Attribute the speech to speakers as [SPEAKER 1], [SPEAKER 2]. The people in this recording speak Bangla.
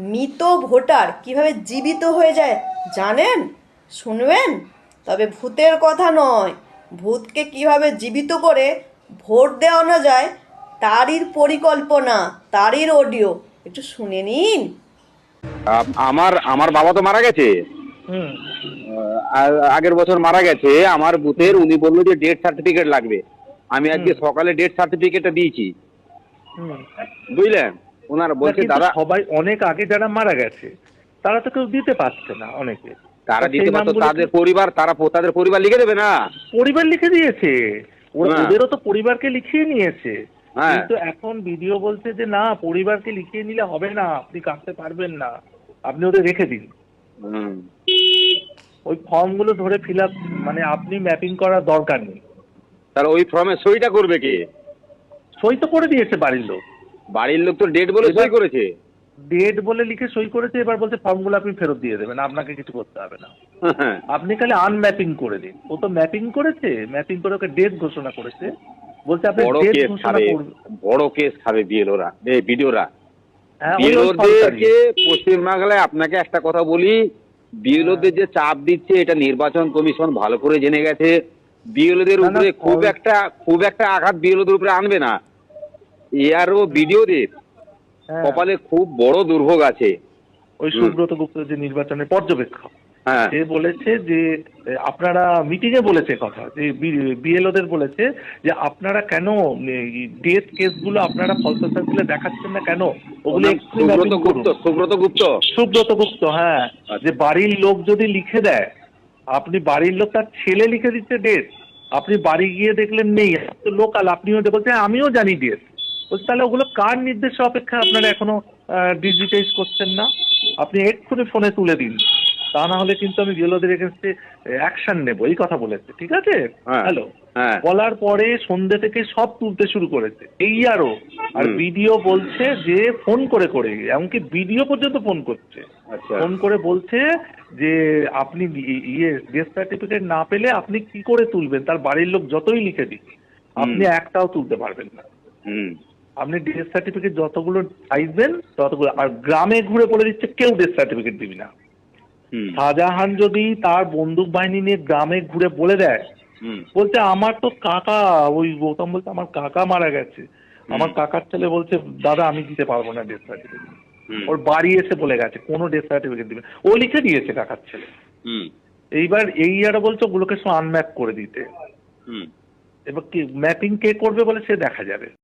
[SPEAKER 1] মৃত ভোটার কীভাবে জীবিত হয়ে যায় জানেন? শুনবেন? তবে ভূতের কথা নয়। ভূতকে কীভাবে জীবিত করে ভোট দেওয়ানো যায় তারই পরিকল্পনা তারই অডিও একটু শুনে নিন।
[SPEAKER 2] আমার আমার বাবা তো মারা গেছে।
[SPEAKER 3] হুম।
[SPEAKER 2] আগের বছর মারা গেছে। আমার বুথের উনি বলল যে ডেথ সার্টিফিকেট লাগবে। আমি আজকে সকালে ডেথ সার্টিফিকেটটা দিয়েছি।
[SPEAKER 3] হুম।
[SPEAKER 2] বুঝলেন? ওনার বলছে দাদা
[SPEAKER 3] সবাই অনেক আগে যারা মারা গেছে তারা তো কেউ দিতে পারছে না অনেকে।
[SPEAKER 2] তারা দিতে পারতো তাদের পরিবার তারা তাদের পরিবার লিখে দেবে না?
[SPEAKER 3] পরিবার লিখে দিয়েছে।
[SPEAKER 2] হ্যাঁ।
[SPEAKER 3] ওদেরও তো পরিবারকে লিখিয়ে নিয়েছে।
[SPEAKER 2] হ্যাঁ।
[SPEAKER 3] কিন্তু এখন ভিডিও বলছে যে না পরিবারকে লিখিয়ে নিলে হবে না আপনি কাটতে পারবেন না। আপনি ওদের রেখে দিন। ওই ফর্মগুলো ধরে ফিল আপ মানে আপনি ম্যাপিং করার দরকার নেই।
[SPEAKER 2] তাহলে ওই ফর্মে সইটা করবে কে?
[SPEAKER 3] সই তো করে দিয়েছে বাড়ির লোক।
[SPEAKER 2] বাড়ির লোক তো ডেট বলে সই করেছে।
[SPEAKER 3] ডেট বলে লিখে সই করেছে এবার বলছে ফর্মগুলো আপনি ফেরত দিয়ে দেবেন আপনাকে কিছু করতে হবে না।
[SPEAKER 2] হ্যাঁ।
[SPEAKER 3] আপনি খালি আনম্যাপিং করে দিন। ও তো ম্যাপিং করেছে ম্যাপিং করে ওকে ডেট ঘোষণা করেছে। বলছে আপনি ডেট ঘোষণা করবেন
[SPEAKER 2] বড় কেস খাবে বিএলওরা এই
[SPEAKER 3] হ্যাঁ ওই
[SPEAKER 2] বিএলওদেরকে পশ্চিমবাংলায় আপনাকে একটা কথা বলি বিএলওদের যে চাপ দিচ্ছে এটা নির্বাচন কমিশন ভালো করে জেনে গেছে। বিএলওদের উপরে খুব একটা খুব একটা আঘাত বিএলওদের উপরে আনবে না। এআরও বিডিওদের
[SPEAKER 3] হ্যাঁ,
[SPEAKER 2] কপালে খুব বড় দুর্ভোগ আছে।
[SPEAKER 3] ওই সুব্রত গুপ্ত যে নির্বাচনের পর্যবেক্ষক
[SPEAKER 2] হ্যাঁ।
[SPEAKER 3] সে বলেছে যে আপনারা মিটিং এ বলেছে কথা যে বিএলওদের বলেছে যে আপনারা কেন ডেথ কেসগুলো আপনারা ফলস সার্কেলে দেখাচ্ছেন না কেন? ওগুলো
[SPEAKER 2] সুব্রত গুপ্ত সুব্রত গুপ্ত?
[SPEAKER 3] সুব্রত গুপ্ত হ্যাঁ
[SPEAKER 2] আচ্ছা।
[SPEAKER 3] যে বাড়ির লোক যদি লিখে দেয় আপনি বাড়ির লোক তার ছেলে লিখে দিচ্ছে ডেট আপনি বাড়ি গিয়ে দেখলেন নেই লোকাল আপনিও বলছেন আমিও জানি ডেট বলছে তাহলে ওগুলো কার নির্দেশে অপেক্ষা আপনারা এখনও ডিজিটাইজ করছেন না? আপনি এক্ষুনি ফোনে তুলে দিন। তা না হলে কিন্তু আমি বিএলওদের এগেনস্টে অ্যাকশন নেব। এই কথা বলেছে। ঠিক আছে?
[SPEAKER 2] হ্যাঁ।
[SPEAKER 3] হ্যালো
[SPEAKER 2] হ্যাঁ।
[SPEAKER 3] বলার পরে সন্ধ্যে থেকে সব তুলতে শুরু করেছে। এই আরও। আর। ভিডিও বলছে যে ফোন করে করে। এমনকি ভিডিও পর্যন্ত ফোন করছে।
[SPEAKER 2] আচ্ছা।
[SPEAKER 3] ফোন করে বলছে যে আপনি ইয়ে ডেথ সার্টিফিকেট না পেলে আপনি কি করে তুলবেন? তার বাড়ির লোক যতই লিখে দিক আপনি একটাও তুলতে পারবেন না। আপনি ডেথ সার্টিফিকেট যতগুলো চাইবেন ততগুলো আর গ্রামে ঘুরে বলে দিচ্ছে কেউ ডেথ সার্টিফিকেট দিবি না। শাহজাহান যদি তার বন্দুক বাহিনী নিয়ে গ্রামে ঘুরে বলে দেয় বলছে আমার তো কাকা ওই গৌতম বলছে আমার কাকা মারা গেছে। আমার কাকার ছেলে বলছে দাদা আমি দিতে পারব না ডেথ সার্টিফিকেট ওর বাড়ি এসে বলে গেছে কোনো ডেথ সার্টিফিকেট দিবে ও লিখে দিয়েছে কাকার ছেলে।
[SPEAKER 2] হুম।
[SPEAKER 3] এইবার এই আর বলছে ওগুলোকে সব আনম্যাপ করে দিতে।
[SPEAKER 2] হুম।
[SPEAKER 3] এবার কি ম্যাপিং কে করবে বলে সে দেখা যাবে।